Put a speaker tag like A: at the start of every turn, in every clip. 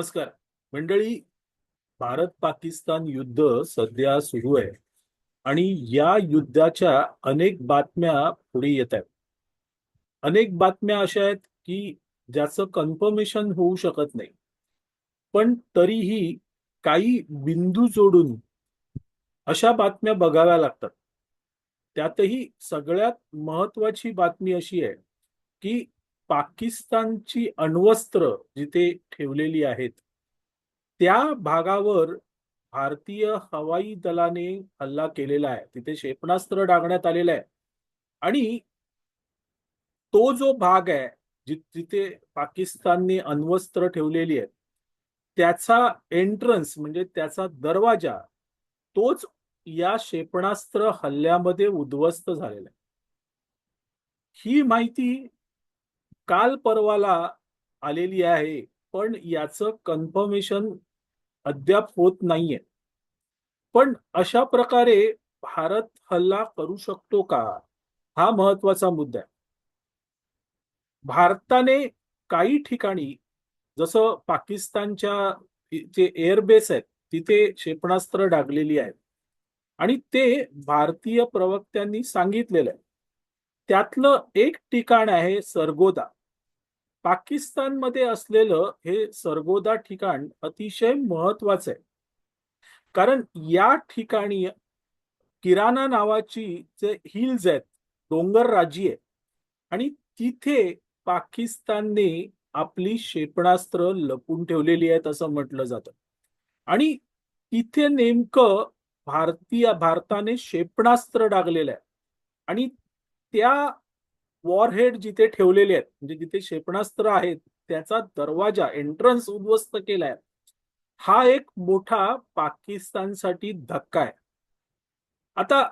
A: नमस्कार. मंडळी भारत पाकिस्तान युद्ध सध्या सुरू आहे आणि या युद्धाच्या अनेक बातम्या पुढे येत आहेत. अनेक बातम्या अशा आहेत की ज्याचं कन्फर्मेशन होऊ शकत नाही. पण तरीही काही बिंदू जोडून अशा बातम्या बघाव्या लागतात. त्यातही सगळ्यात महत्वाची बातमी अशी आहे की पाकिस्तानची अण्वस्त्र जिथे ठेवलेली आहेत त्या भागावर भारतीय हवाई दलाने हल्ला केलेला आहे. तिथे क्षेपणास्त्र डागण्यात आलेलं आहे. आणि तो जो भाग आहे जिथे पाकिस्तानने अण्वस्त्र ठेवलेली आहेत त्याचा एंट्रन्स म्हणजे त्याचा दरवाजा तोच या क्षेपणास्त्र हल्ल्यामध्ये उद्ध्वस्त झालेला आहे. ही माहिती काल परवाला आलेली आहे पण याचं कन्फर्मेशन अद्याप होत नाहीये. पण अशा प्रकारे भारत हल्ला करू शकतो का? हा महत्त्वाचा मुद्दा आहे. भारताने काही ठिकाणी जसं पाकिस्तानच्या जे एअरबेस आहेत तिथे क्षेपणास्त्र डागलेली आहेत. आणि ते भारतीय प्रवक्त्यांनी सांगितलेलं आहे. त्यातलं एक ठिकाण आहे सरगोदा. पाकिस्तानमध्ये असलेलं हे सर्गोदा ठिकाण अतिशय महत्वाचं आहे. कारण या ठिकाणी किराणा नावाची जे हिल्स आहेत डोंगर राज्य आहे. आणि तिथे पाकिस्तानने आपली क्षेपणास्त्र लपून ठेवलेली आहेत असं म्हटलं जातं. आणि तिथे नेमकं भारतीय भारताने क्षेपणास्त्र डागलेलं आहे. आणि त्या वॉरहेड जिथे ठेवलेले आहेत म्हणजे जिथे क्षेपणास्त्र आहेत त्याचा दरवाजा एंट्रन्स उद्ध्वस्त केलाय हा एक मोठा पाकिस्तानसाठी धक्का आहे. आता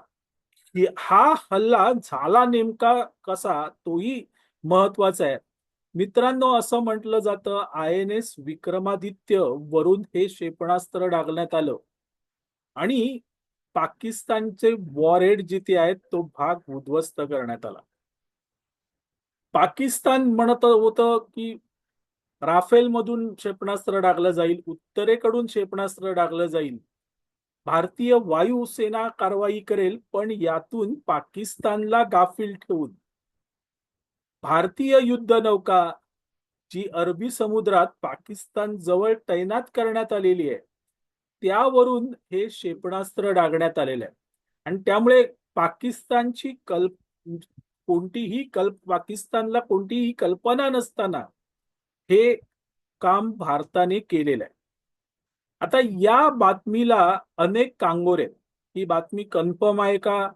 A: हा हल्ला झाला नेमका कसा तोही महत्त्वाचा आहे. मित्रांनो असं म्हटलं जातं आय एन एस विक्रमादित्य वरून हे क्षेपणास्त्र डागण्यात आलं. आणि पाकिस्तानचे वॉरहेड जिथे आहेत तो भाग उद्ध्वस्त करण्यात आला. पाकिस्तान म्हणत होतं की राफेल मधून क्षेपणास्त्र डागलं जाईल उत्तरेकडून क्षेपणास्त्र डागलं जाईल. भारतीय वायुसेना कारवाई करेल पण यातून पाकिस्तानला गाफील ठेवून. भारतीय युद्ध नौका जी अरबी समुद्रात पाकिस्तान जवळ तैनात करण्यात आलेली आहे त्यावरून हे क्षेपणास्त्र डागण्यात आलेलं आहे. आणि त्यामुळे पाकिस्तानची कल्प कोणतीही कल्प पाकिस्तानला कोणतीही कल्पना नसताना हे काम भारताने केलेलं आहे. आता या बातमीला अनेक कांगोर आहेत ही बातमी कन्फर्म आहे का?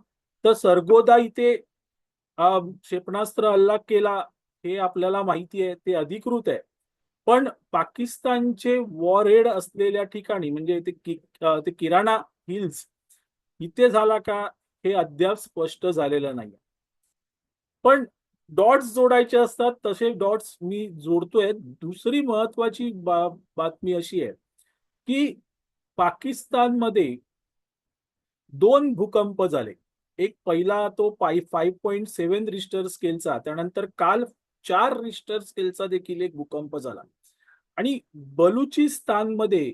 A: तर सरगोदा इथे क्षेपणास्त्र हल्ला केला हे आपल्याला माहिती आहे ते अधिकृत आहे. पण पाकिस्तानचे वॉरहेड असलेल्या ठिकाणी म्हणजे ते कि- ते किराणा हिल्स इथे झाला का? हे अद्याप स्पष्ट झालेलं नाही पण डॉट्स जोडायचे असतात तसे डॉट्स मी जोडतोय. दुसरी महत्वाची बा, बातमी अशी आहे की पाकिस्तानमध्ये दोन भूकंप झाले. एक पहिला तो पाय फाईव्ह पॉईंट सेव्हन रिस्टर स्केलचा त्यानंतर काल चार रिस्टर स्केलचा देखील एक भूकंप झाला. आणि बलुचिस्तानमध्ये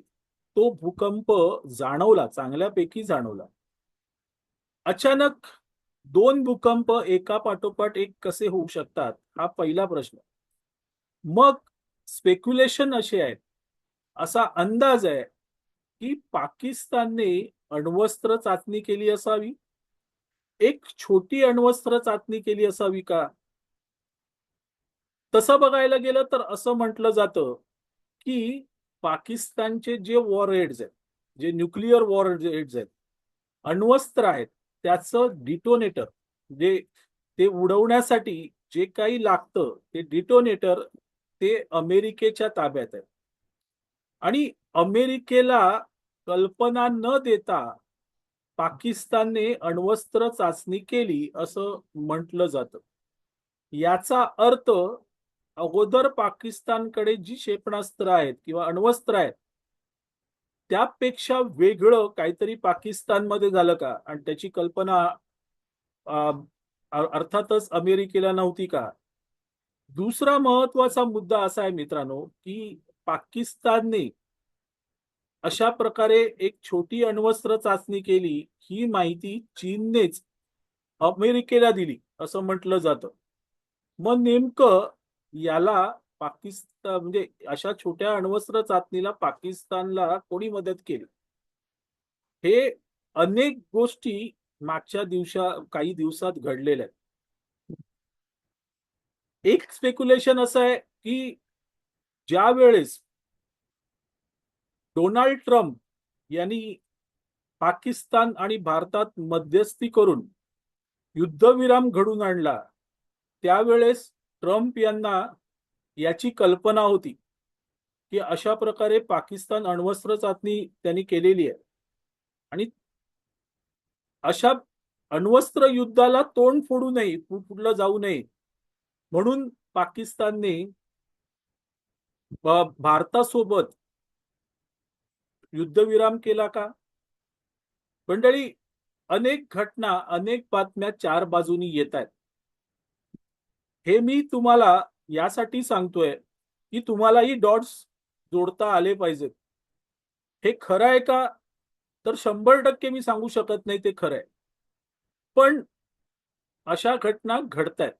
A: तो भूकंप जाणवला चांगल्यापैकी जाणवला. अचानक दोन भूकंप एका पाठोपाठ एक कसे होऊ शकतात हा पहिला प्रश्न. मग स्पेक्युलेशन असे आहेत. असा अंदाज आहे की पाकिस्तानने अण्वस्त्र चाचणी केली असावी? एक छोटी अण्वस्त्र चाचणी केली असावी का? तसं बघायला गेलं तर असं म्हटलं जातं की पाकिस्तानचे जे वॉर हेड्स आहेत जे न्यूक्लिअर वॉर हेड्स आहेत अण्वस्त्र आहेत त्याचं डिटोनेटर जे ते उडवण्यासाठी जे काही लागतं ते डिटोनेटर ते अमेरिकेच्या ताब्यात आहे आणि अमेरिकेला कल्पना न देता पाकिस्तानने अण्वस्त्र चाचणी केली असं म्हटलं जातं. याचा अर्थ अगोदर पाकिस्तानकडे जी क्षेपणास्त्र आहेत किंवा अण्वस्त्र आहेत त्यापेक्षा वेगळं काहीतरी पाकिस्तानमध्ये झालं का? आणि त्याची कल्पना अर्थातच अमेरिकेला नव्हती का? दुसरा महत्त्वाचा मुद्दा असा आहे मित्रांनो की पाकिस्तानने अशा प्रकारे एक छोटी अण्वस्त्र चाचणी केली ही माहिती चीननेच अमेरिकेला दिली असं म्हटलं जातं. मग नेमकं याला पाकिस्तान म्हणजे अशा छोट्या अण्वस्त्र चाचणीला पाकिस्तानला कोणी मदत केली? हे अनेक गोष्टी मागच्या दिवसा काही दिवसात घडलेल्या आहेत. एक स्पेक्युलेशन असं आहे की ज्या वेळेस डोनाल्ड ट्रम्प यांनी पाकिस्तान आणि भारतात मध्यस्थी करून युद्धविराम घडून आणला त्यावेळेस ट्रम्प यांना याची कल्पना होती की अशा प्रकारे पाकिस्तान अण्वस्त्र चाचणी त्यांनी केलेली आहे. आणि अशा अण्वस्त्र युद्धाला तोंड फोडू नये पुढलं जाऊ नये. म्हणून पाकिस्तानने भारतासोबत युद्धविराम केला का? मंडळी अनेक घटना अनेक बातम्या चार बाजूनी येत आहेत. हे मी तुम्हाला यासाठी सांगतोय की तुम्हालाही डॉट्स जोडता आले पाहिजेत. हे खरं आहे का? तर शंभर टक्के मी सांगू शकत नाही ते खरं आहे. पण अशा घटना घडत आहेत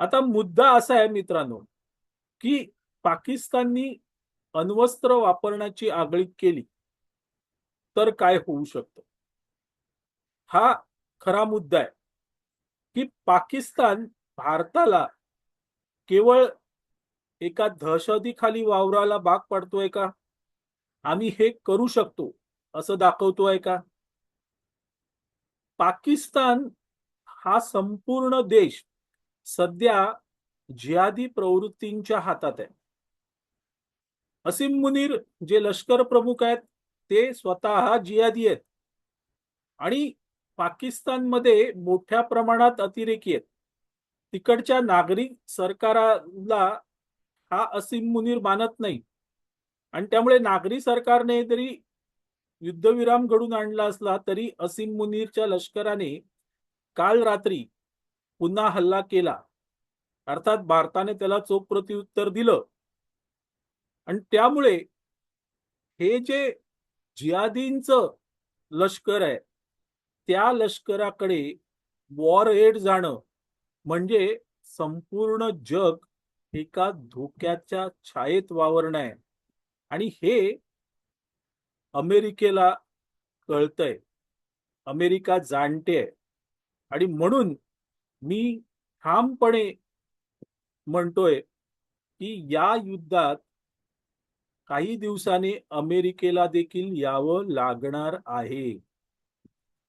A: आता मुद्दा असा आहे मित्रांनो की पाकिस्ताननी अण्वस्त्र वापरण्याची आगळीक केली तर काय होऊ शकतं? हा खरा मुद्दा आहे की पाकिस्तान भारताला केवळ एका दहशतीखाली वावराला भाग पडतोय का? आम्ही हे करू शकतो असं दाखवतोय का? पाकिस्तान हा संपूर्ण देश सध्या जिहादी प्रवृत्तींच्या हातात आहे. असीम मुनीर जे लष्कर प्रमुख आहेत ते स्वतः जिहादी आहेत. आणि पाकिस्तानमध्ये मोठ्या प्रमाणात अतिरेकी आहेत. तिकडच्या नागरिक सरकाराला हा असीम मुनीर मानत नाही. आणि त्यामुळे नागरी सरकारने जरी युद्धविराम घडून आणला असला तरी असीम मुनीरच्या लष्कराने काल रात्री पुन्हा हल्ला केला. अर्थात भारताने त्याला चोख प्रत्युत्तर दिलं. आणि त्यामुळे हे जे जियादींच लष्कर आहे त्या लष्कराकडे वॉर एड जाणं म्हणजे संपूर्ण जग एका धोक्याच्या छायेत वावरणं आहे. आणि हे अमेरिकेला कळतंय. अमेरिका जाणते आणि म्हणून मी ठामपणे म्हणतोय की या युद्धात काही दिवसांनी अमेरिकेला देखील यावं लागणार आहे.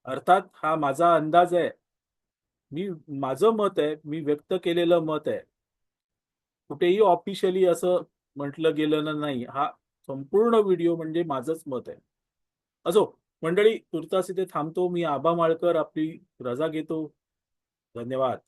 A: अर्थात हा माझा अंदाज आहे. मी माझं मत आहे मी व्यक्त केलेलं मत आहे. कुठेही ऑफिशियली असं म्हटलं गेलं नाही. हा संपूर्ण व्हिडिओ म्हणजे माझंच मत आहे. असो मंडळी तुर्तास इथे थांबतो. मी आबा माळकर आपली रजा घेतो. धन्यवाद.